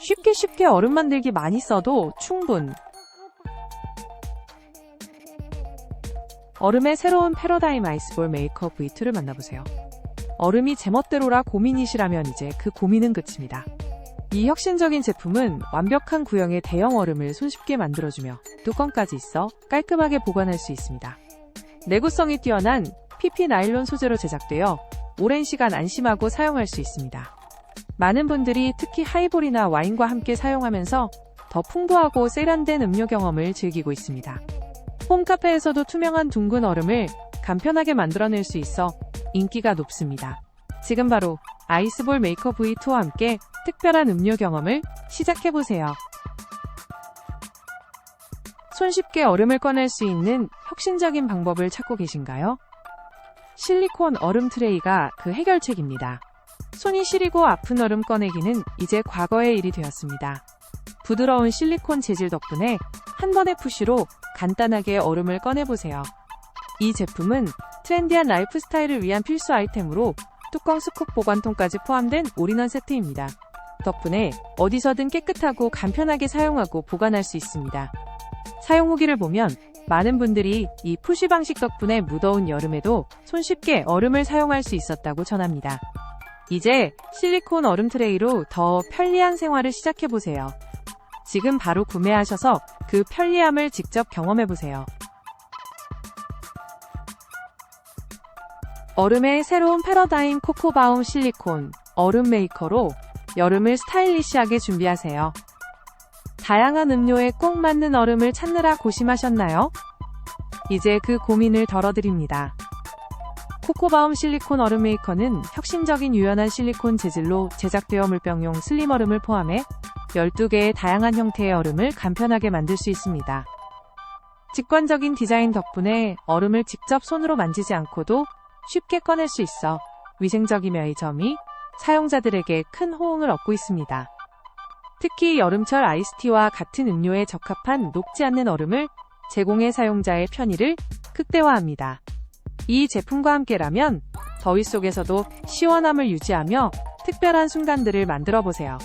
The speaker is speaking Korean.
쉽게 쉽게 얼음 만들기 많이 써도 충분. 얼음의 새로운 패러다임 아이스볼 메이커 V2를 만나보세요. 얼음이 제멋대로라 고민이시라면 이제 그 고민은 끝입니다. 이 혁신적인 제품은 완벽한 구형의 대형 얼음을 손쉽게 만들어주며 뚜껑까지 있어 깔끔하게 보관할 수 있습니다. 내구성이 뛰어난 PP 나일론 소재로 제작되어 오랜 시간 안심하고 사용할 수 있습니다. 많은 분들이 특히 하이볼이나 와인과 함께 사용하면서 더 풍부하고 세련된 음료 경험을 즐기고 있습니다. 홈카페에서도 투명한 둥근 얼음을 간편하게 만들어낼 수 있어 인기가 높습니다. 지금 바로 아이스볼 메이커 V2와 함께 특별한 음료 경험을 시작해보세요. 손쉽게 얼음을 꺼낼 수 있는 혁신적인 방법을 찾고 계신가요? 실리콘 얼음 트레이가 그 해결책입니다. 손이 시리고 아픈 얼음 꺼내기는 이제 과거의 일이 되었습니다. 부드러운 실리콘 재질 덕분에 한 번의 푸시로 간단하게 얼음을 꺼내보세요. 이 제품은 트렌디한 라이프 스타일을 위한 필수 아이템으로 뚜껑 스쿱 보관통까지 포함된 올인원 세트입니다. 덕분에 어디서든 깨끗하고 간편하게 사용하고 보관할 수 있습니다. 사용 후기를 보면 많은 분들이 이 푸시 방식 덕분에 무더운 여름에도 손쉽게 얼음을 사용할 수 있었다고 전합니다. 이제 실리콘 얼음 트레이로 더 편리한 생활을 시작해보세요. 지금 바로 구매하셔서 그 편리함을 직접 경험해보세요. 얼음의 새로운 패러다임 코코바움 실리콘 얼음 메이커로 여름을 스타일리시하게 준비하세요. 다양한 음료에 꼭 맞는 얼음을 찾느라 고심하셨나요? 이제 그 고민을 덜어드립니다. 코코바움 실리콘 얼음 메이커는 혁신적인 유연한 실리콘 재질로 제작되어 물병용 슬림 얼음을 포함해 12개의 다양한 형태의 얼음을 간편하게 만들 수 있습니다. 직관적인 디자인 덕분에 얼음을 직접 손으로 만지지 않고도 쉽게 꺼낼 수 있어 위생적이며 이 점이 사용자들에게 큰 호응을 얻고 있습니다. 특히 여름철 아이스티와 같은 음료에 적합한 녹지 않는 얼음을 제공해 사용자의 편의를 극대화합니다. 이 제품과 함께라면 더위 속에서도 시원함을 유지하며 특별한 순간들을 만들어 보세요.